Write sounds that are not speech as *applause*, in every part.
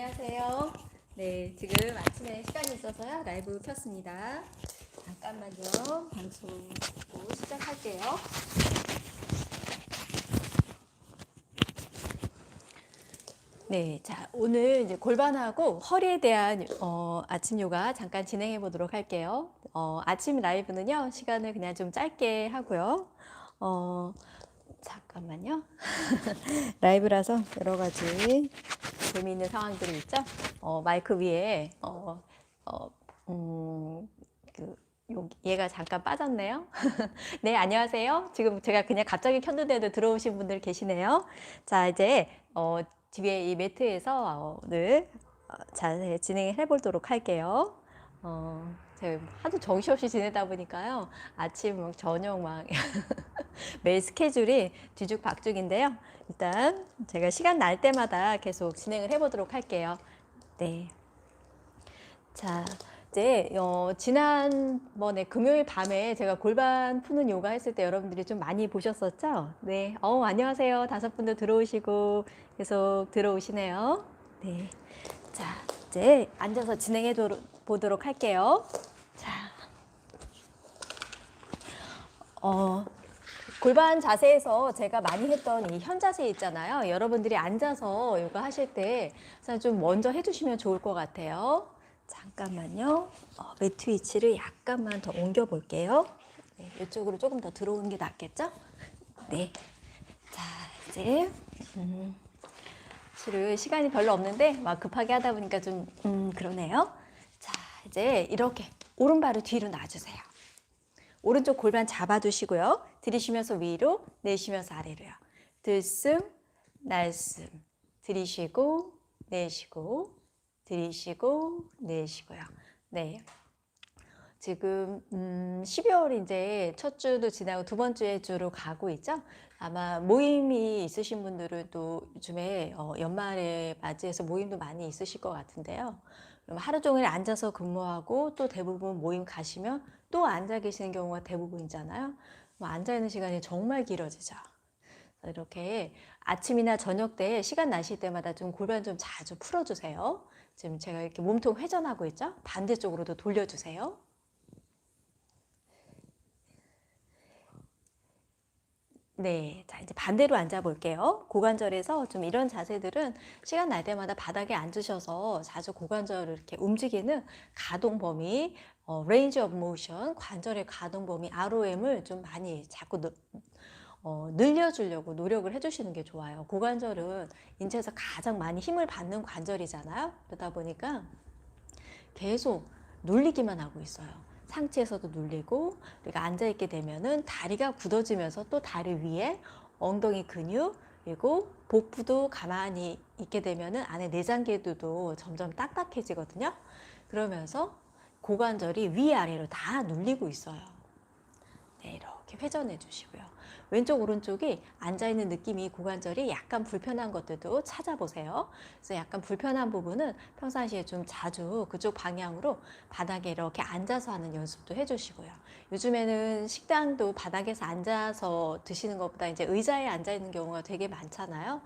안녕하세요. 네, 지금 아침에 시간이 있어서요. 라이브 켰습니다. 잠깐만요. 방송 시작할게요. 네, 자, 오늘 이제 골반하고 허리에 대한 어, 아침 요가 잠깐 진행해 보도록 할게요. 어, 아침 라이브는요, 시간을 그냥 좀 짧게 하고요. 어, 잠깐만요. *laughs* 라이브라서 여러 가지 재미있는 상황들이 있죠. 어, 마이크 위에 어, 어, 음, 그 요- 얘가 잠깐 빠졌네요. *laughs* 네, 안녕하세요. 지금 제가 그냥 갑자기 켰는데도 들어오신 분들 계시네요. 자, 이제 어, 뒤에 이 매트에서 어, 오늘 어, 자세히 진행해 보도록 할게요. 어, 제가 하도 정신없이 지내다 보니까요. 아침, 막 저녁 막 *laughs* 매일 스케줄이 뒤죽박죽인데요. 일단 제가 시간 날 때마다 계속 진행을 해보도록 할게요. 네. 자, 이제 어, 지난번에 금요일 밤에 제가 골반 푸는 요가 했을 때 여러분들이 좀 많이 보셨었죠? 네. 어, 안녕하세요. 다섯 분도 들어오시고 계속 들어오시네요. 네. 자, 이제 앉아서 진행해 도록- 보도록 할게요. 자. 어, 골반 자세에서 제가 많이 했던 이 현 자세 있잖아요. 여러분들이 앉아서 요가 하실 때 좀 먼저 해주시면 좋을 것 같아요. 잠깐만요. 어, 매트 위치를 약간만 더 옮겨 볼게요. 네, 이쪽으로 조금 더 들어오는 게 낫겠죠? 네. 자, 이제 음, 실은 시간이 별로 없는데 막 급하게 하다 보니까 좀 음, 그러네요. 자, 이제 이렇게 오른발을 뒤로 놔주세요. 오른쪽 골반 잡아두시고요. 들이쉬면서 위로, 내쉬면서 아래로요. 들숨, 날숨. 들이쉬고, 내쉬고, 들이쉬고, 내쉬고요. 네. 지금 음, 12월 이제 첫 주도 지나고 두 번째 주로 가고 있죠. 아마 모임이 있으신 분들은 또 요즘에 어, 연말에 맞이해서 모임도 많이 있으실 것 같은데요. 그럼 하루 종일 앉아서 근무하고 또 대부분 모임 가시면 또 앉아 계시는 경우가 대부분이잖아요. 뭐 앉아 있는 시간이 정말 길어지죠. 그래서 이렇게 아침이나 저녁 때 시간 나실 때마다 좀 골반 좀 자주 풀어주세요. 지금 제가 이렇게 몸통 회전하고 있죠? 반대쪽으로도 돌려주세요. 네, 자 이제 반대로 앉아 볼게요. 고관절에서 좀 이런 자세들은 시간 날 때마다 바닥에 앉으셔서 자주 고관절을 이렇게 움직이는 가동 범위, 어, range of motion, 관절의 가동 범위 ROM을 좀 많이 자꾸 늘, 어, 늘려주려고 노력을 해주시는 게 좋아요. 고관절은 인체에서 가장 많이 힘을 받는 관절이잖아요. 그러다 보니까 계속 눌리기만 하고 있어요. 상체에서도 눌리고 우리가 앉아 있게 되면은 다리가 굳어지면서 또 다리 위에 엉덩이 근육 그리고 복부도 가만히 있게 되면은 안에 내장계도 점점 딱딱해지거든요. 그러면서 고관절이 위아래로 다 눌리고 있어요. 네, 이렇게 회전해 주시고요. 왼쪽 오른쪽이 앉아 있는 느낌이 고관절이 약간 불편한 것들도 찾아보세요. 그래서 약간 불편한 부분은 평상시에 좀 자주 그쪽 방향으로 바닥에 이렇게 앉아서 하는 연습도 해주시고요. 요즘에는 식당도 바닥에서 앉아서 드시는 것보다 이제 의자에 앉아 있는 경우가 되게 많잖아요.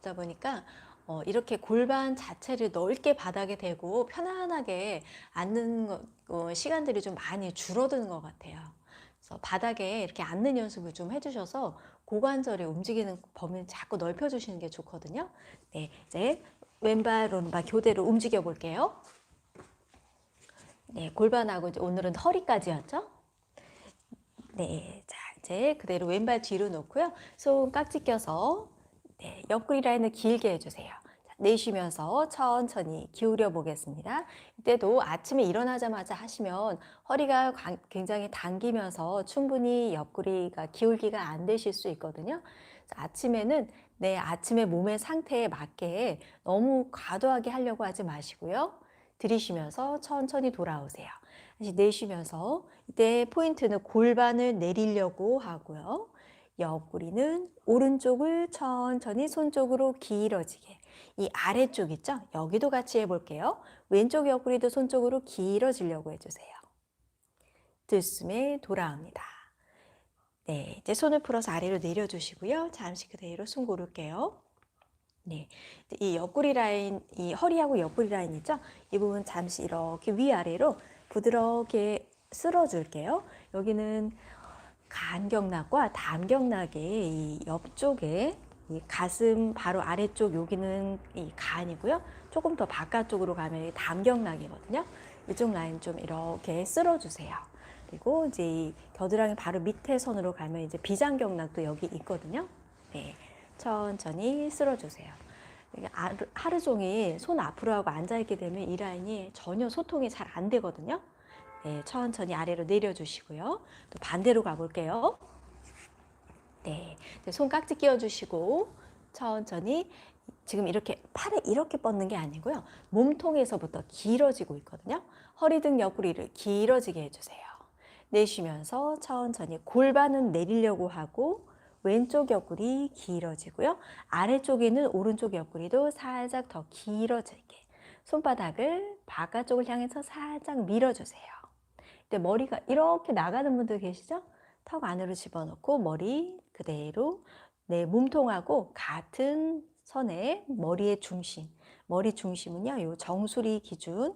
그러다 보니까 어, 이렇게 골반 자체를 넓게 바닥에 대고 편안하게 앉는 거- 어, 시간들이 좀 많이 줄어드는 것 같아요. 그래서 바닥에 이렇게 앉는 연습을 좀 해주셔서 고관절이 움직이는 범위를 자꾸 넓혀주시는 게 좋거든요. 네, 이제 왼발 오른발 교대로 움직여 볼게요. 네, 골반하고 이제 오늘은 허리까지였죠. 네, 자 이제 그대로 왼발 뒤로 놓고요. 손 깍지 껴서 네, 옆구리 라인을 길게 해주세요. 자, 내쉬면서 천천히 기울여 보겠습니다. 이때도 아침에 일어나자마자 하시면 허리가 관- 굉장히 당기면서 충분히 옆구리가 기울기가 안 되실 수 있거든요. 그래서 아침에는 내 아침의 몸의 상태에 맞게 너무 과도하게 하려고 하지 마시고요. 들이쉬면서 천천히 돌아오세요. 다시 내쉬면서 이때 포인트는 골반을 내리려고 하고요. 옆구리는 오른쪽을 천천히 손 쪽으로 길어지게. 이 아래쪽 있죠? 여기도 같이 해볼게요. 왼쪽 옆구리도 손 쪽으로 길어지려고 해주세요. 들숨에 돌아옵니다. 네, 이제 손을 풀어서 아래로 내려주시고요. 잠시 그대로 숨 고를게요. 네. 이 옆구리 라인, 이 허리하고 옆구리 라인 있죠? 이 부분 잠시 이렇게 위아래로 부드럽게 쓸어줄게요. 여기는 간경락과 담경락의 이 옆쪽에 이 가슴 바로 아래쪽 여기는 이 간이고요. 조금 더 바깥쪽으로 가면 이 담경락이거든요. 이쪽 라인 좀 이렇게 쓸어주세요. 그리고 이제 이 겨드랑이 바로 밑에 선으로 가면 이제 비장경락도 여기 있거든요. 네, 천천히 쓸어주세요. 하루 종일 손 앞으로 하고 앉아있게 되면 이 라인이 전혀 소통이 잘 안 되거든요. 네, 천천히 아래로 내려주시고요. 또 반대로 가볼게요. 네, 손 깍지 끼워주시고 천천히 지금 이렇게 팔을 이렇게 뻗는 게 아니고요. 몸통에서부터 길어지고 있거든요. 허리 등 옆구리를 길어지게 해주세요. 내쉬면서 천천히 골반은 내리려고 하고 왼쪽 옆구리 길어지고요. 아래쪽에 있는 오른쪽 옆구리도 살짝 더 길어지게 손바닥을 바깥쪽을 향해서 살짝 밀어주세요. 근데 머리가 이렇게 나가는 분들 계시죠? 턱 안으로 집어넣고 머리 그대로 내 몸통하고 같은 선에 머리의 중심, 머리 중심은요, 요 정수리 기준,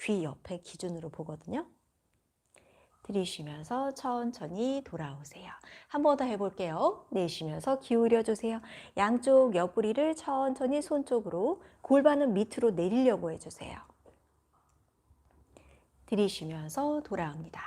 귀 옆에 기준으로 보거든요. 들이쉬면서 천천히 돌아오세요. 한 번 더 해볼게요. 내쉬면서 기울여 주세요. 양쪽 옆구리를 천천히 손 쪽으로 골반은 밑으로 내리려고 해주세요. 들이쉬면서 돌아옵니다.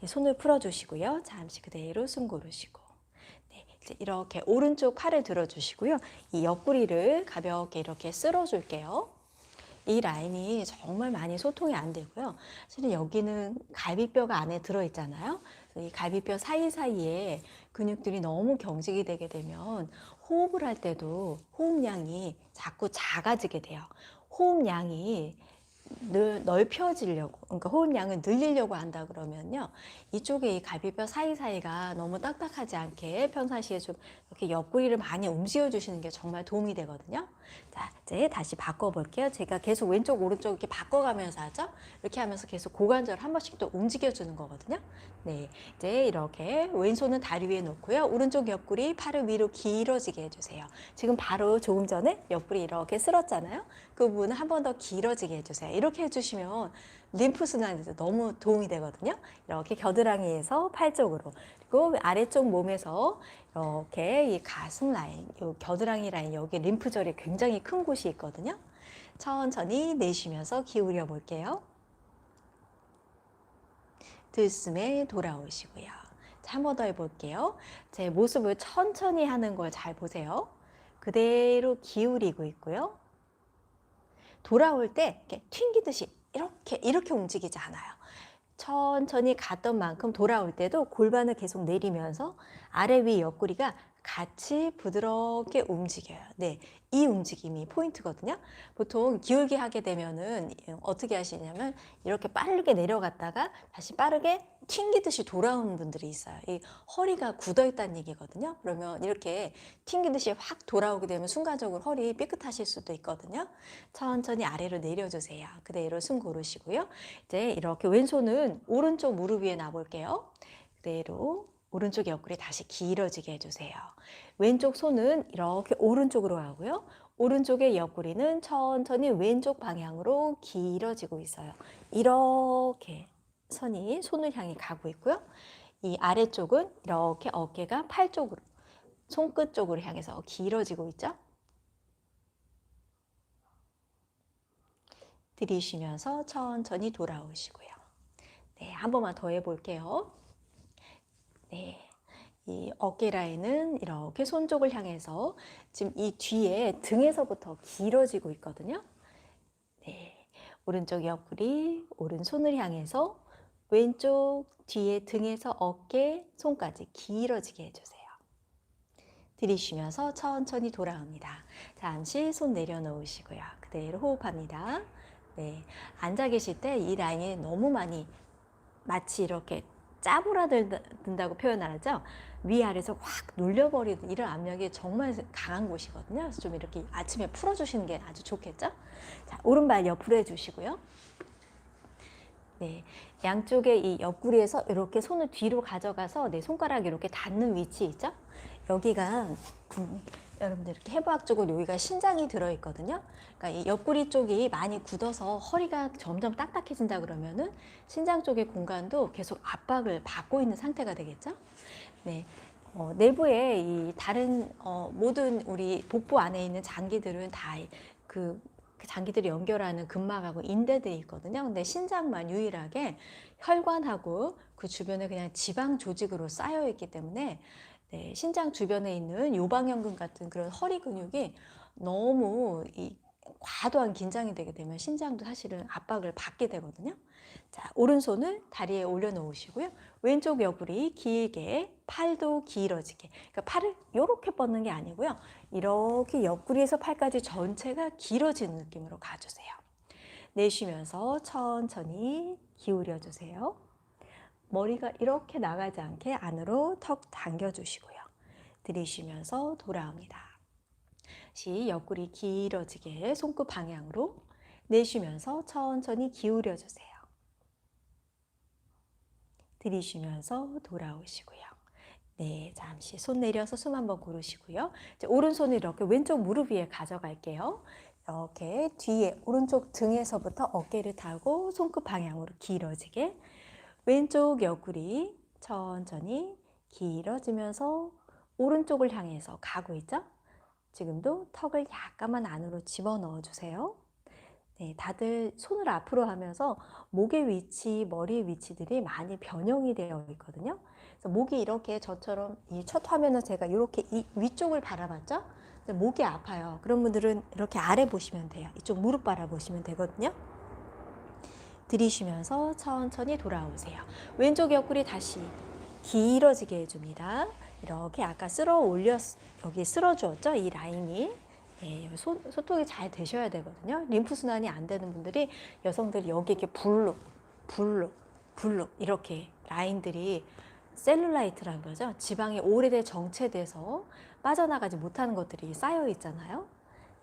네, 손을 풀어주시고요. 잠시 그대로 숨 고르시고. 네, 이제 이렇게 오른쪽 팔을 들어주시고요. 이 옆구리를 가볍게 이렇게 쓸어줄게요. 이 라인이 정말 많이 소통이 안 되고요. 사실은 여기는 갈비뼈가 안에 들어있잖아요. 이 갈비뼈 사이사이에 근육들이 너무 경직이 되게 되면 호흡을 할 때도 호흡량이 자꾸 작아지게 돼요. 호흡량이 늘 넓혀지려고, 그러니까 호흡량을 늘리려고 한다 그러면요. 이쪽에 이 갈비뼈 사이사이가 너무 딱딱하지 않게 평상시에 좀 이렇게 옆구리를 많이 움직여 주시는 게 정말 도움이 되거든요. 자, 이제 다시 바꿔 볼게요. 제가 계속 왼쪽, 오른쪽 이렇게 바꿔가면서 하죠. 이렇게 하면서 계속 고관절 한 번씩 또 움직여 주는 거거든요. 네. 이제 이렇게 왼손은 다리 위에 놓고요. 오른쪽 옆구리 팔을 위로 길어지게 해주세요. 지금 바로 조금 전에 옆구리 이렇게 쓸었잖아요. 그 부분을 한번 더 길어지게 해주세요. 이렇게 해주시면 림프 순환에도 너무 도움이 되거든요. 이렇게 겨드랑이에서 팔 쪽으로 그리고 아래쪽 몸에서 이렇게 이 가슴 라인, 요 겨드랑이 라인 여기 림프절이 굉장히 큰 곳이 있거든요. 천천히 내쉬면서 기울여 볼게요. 들숨에 돌아오시고요. 자, 한번 더 해볼게요. 제 모습을 천천히 하는 걸 잘 보세요. 그대로 기울이고 있고요. 돌아올 때 이렇게 튕기듯이 이렇게 이렇게 움직이지 않아요. 천천히 갔던 만큼 돌아올 때도 골반을 계속 내리면서 아래 위 옆구리가 같이 부드럽게 움직여요. 네, 이 움직임이 포인트거든요. 보통 기울기 하게 되면은 어떻게 하시냐면 이렇게 빠르게 내려갔다가 다시 빠르게 튕기듯이 돌아오는 분들이 있어요. 이 허리가 굳어 있다는 얘기거든요. 그러면 이렇게 튕기듯이 확 돌아오게 되면 순간적으로 허리 삐끗하실 수도 있거든요. 천천히 아래로 내려주세요. 그대로 숨 고르시고요. 이제 이렇게 왼손은 오른쪽 무릎 위에 놔볼게요. 그대로 오른쪽 옆구리 다시 길어지게 해주세요. 왼쪽 손은 이렇게 오른쪽으로 가고요. 오른쪽의 옆구리는 천천히 왼쪽 방향으로 길어지고 있어요. 이렇게 선이 손을 향해 가고 있고요. 이 아래쪽은 이렇게 어깨가 팔 쪽으로, 손끝 쪽으로 향해서 길어지고 있죠. 들이쉬면서 천천히 돌아오시고요. 네, 한 번만 더 해볼게요. 네. 이 어깨 라인은 이렇게 손 쪽을 향해서 지금 이 뒤에 등에서부터 길어지고 있거든요. 네. 오른쪽 옆구리, 오른손을 향해서 왼쪽 뒤에 등에서 어깨, 손까지 길어지게 해주세요. 들이쉬면서 천천히 돌아옵니다. 잠시 손 내려놓으시고요. 그대로 호흡합니다. 네. 앉아 계실 때 이 라인이 너무 많이 마치 이렇게 짜부라든다고 표현하죠. 위아래에서 확 눌려버리는 이런 압력이 정말 강한 곳이거든요. 그래서 좀 이렇게 아침에 풀어주시는 게 아주 좋겠죠. 자, 오른발 옆으로 해주시고요. 네, 양쪽에 이 옆구리에서 이렇게 손을 뒤로 가져가서 내 손가락 이렇게 닿는 위치 있죠? 여기가 음, 여러분들 이렇게 해부학 쪽은 여기가 신장이 들어있거든요. 그러니까 이 옆구리 쪽이 많이 굳어서 허리가 점점 딱딱해진다 그러면은 신장 쪽의 공간도 계속 압박을 받고 있는 상태가 되겠죠. 네. 어, 내부에 이 다른 어, 모든 우리 복부 안에 있는 장기들은 다그 그 장기들이 연결하는 근막하고 인대들이 있거든요. 근데 신장만 유일하게 혈관하고 그 주변에 그냥 지방 조직으로 쌓여 있기 때문에 네, 신장 주변에 있는 요방연근 같은 그런 허리 근육이 너무 이 과도한 긴장이 되게 되면 신장도 사실은 압박을 받게 되거든요. 자, 오른손을 다리에 올려놓으시고요. 왼쪽 옆구리 길게, 팔도 길어지게. 그러니까 팔을 이렇게 뻗는 게 아니고요. 이렇게 옆구리에서 팔까지 전체가 길어지는 느낌으로 가주세요. 내쉬면서 천천히 기울여 주세요. 머리가 이렇게 나가지 않게 안으로 턱 당겨주시고요. 들이쉬면서 돌아옵니다. 시 옆구리 길어지게 손끝 방향으로 내쉬면서 천천히 기울여 주세요. 들이쉬면서 돌아오시고요. 네, 잠시 손 내려서 숨 한번 고르시고요. 오른손을 이렇게 왼쪽 무릎 위에 가져갈게요. 이렇게 뒤에 오른쪽 등에서부터 어깨를 타고 손끝 방향으로 길어지게 왼쪽 옆구리 천천히 길어지면서 오른쪽을 향해서 가고 있죠? 지금도 턱을 약간만 안으로 집어넣어 주세요. 네, 다들 손을 앞으로 하면서 목의 위치, 머리의 위치들이 많이 변형이 되어 있거든요. 그래서 목이 이렇게 저처럼 이 첫 화면은 제가 이렇게 이 위쪽을 바라봤죠? 목이 아파요. 그런 분들은 이렇게 아래 보시면 돼요. 이쪽 무릎 바라보시면 되거든요. 들이쉬면서 천천히 돌아오세요. 왼쪽 옆구리 다시 길어지게 해줍니다. 이렇게 아까 쓸어 올렸, 여기 쓸어 주었죠? 이 라인이. 예, 소, 소통이 잘 되셔야 되거든요. 림프 순환이 안 되는 분들이 여성들이 여기 이렇게 불룩, 불룩, 불룩 이렇게 라인들이 셀룰라이트라는 거죠. 지방이 오래돼 정체돼서 빠져나가지 못하는 것들이 쌓여 있잖아요.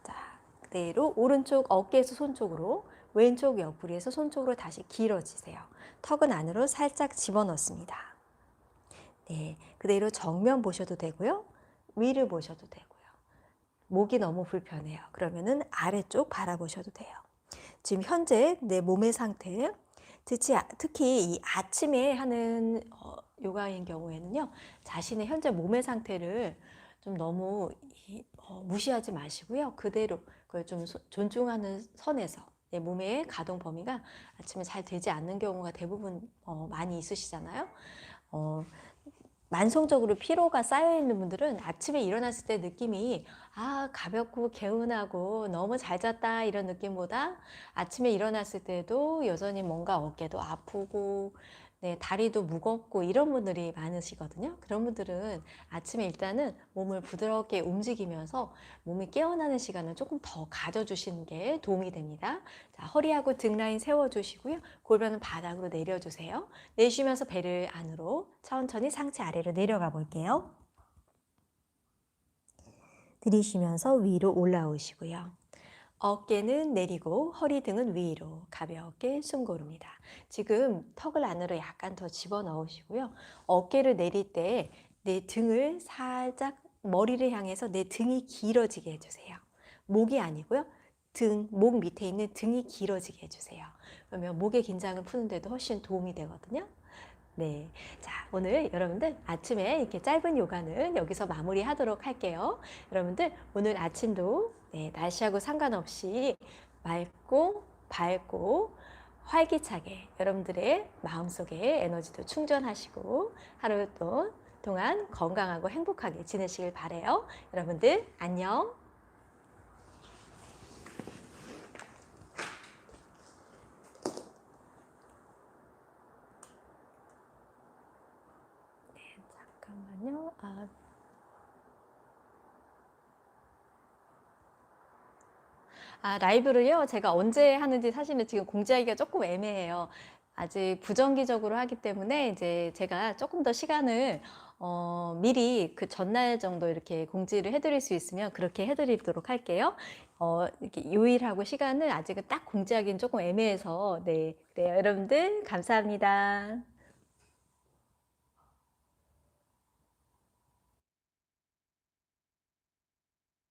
자, 그대로 오른쪽 어깨에서 손 쪽으로 왼쪽 옆구리에서 손 쪽으로 다시 길어지세요. 턱은 안으로 살짝 집어넣습니다. 네, 그대로 정면 보셔도 되고요. 위를 보셔도 되고요. 목이 너무 불편해요. 그러면은 아래쪽 바라보셔도 돼요. 지금 현재 내 몸의 상태, 특히, 이 아침에 하는 어, 요가인 경우에는요, 자신의 현재 몸의 상태를 좀 너무 이, 어, 무시하지 마시고요. 그대로 그걸 좀 소, 존중하는 선에서 내 몸의 가동 범위가 아침에 잘 되지 않는 경우가 대부분 어, 많이 있으시잖아요. 어, 만성적으로 피로가 쌓여 있는 분들은 아침에 일어났을 때 느낌이 아 가볍고 개운하고 너무 잘 잤다 이런 느낌보다 아침에 일어났을 때도 여전히 뭔가 어깨도 아프고 네, 다리도 무겁고 이런 분들이 많으시거든요. 그런 분들은 아침에 일단은 몸을 부드럽게 움직이면서 몸이 깨어나는 시간을 조금 더 가져주시는 게 도움이 됩니다. 자, 허리하고 등 라인 세워주시고요. 골반은 바닥으로 내려주세요. 내쉬면서 배를 안으로 천천히 상체 아래로 내려가 볼게요. 들이쉬면서 위로 올라오시고요. 어깨는 내리고 허리 등은 위로 가볍게 숨 고릅니다. 지금 턱을 안으로 약간 더 집어넣으시고요. 어깨를 내릴 때 내 등을 살짝 머리를 향해서 내 등이 길어지게 해주세요. 목이 아니고요. 등, 목 밑에 있는 등이 길어지게 해주세요. 그러면 목의 긴장을 푸는데도 훨씬 도움이 되거든요. 네. 자, 오늘 여러분들 아침에 이렇게 짧은 요가는 여기서 마무리 하도록 할게요. 여러분들 오늘 아침도 네, 날씨하고 상관없이 맑고 밝고 활기차게 여러분들의 마음속에 에너지도 충전하시고 하루 또 동안 건강하고 행복하게 지내시길 바래요. 여러분들 안녕. 네, 잠깐만요. 아, 아, 라이브를요, 제가 언제 하는지 사실은 지금 공지하기가 조금 애매해요. 아직 부정기적으로 하기 때문에 이제 제가 조금 더 시간을 어, 미리 그 전날 정도 이렇게 공지를 해드릴 수 있으면 그렇게 해드리도록 할게요. 어, 이렇게 요일하고 시간을 아직은 딱 공지하기는 조금 애매해서 네, 네, 여러분들 감사합니다.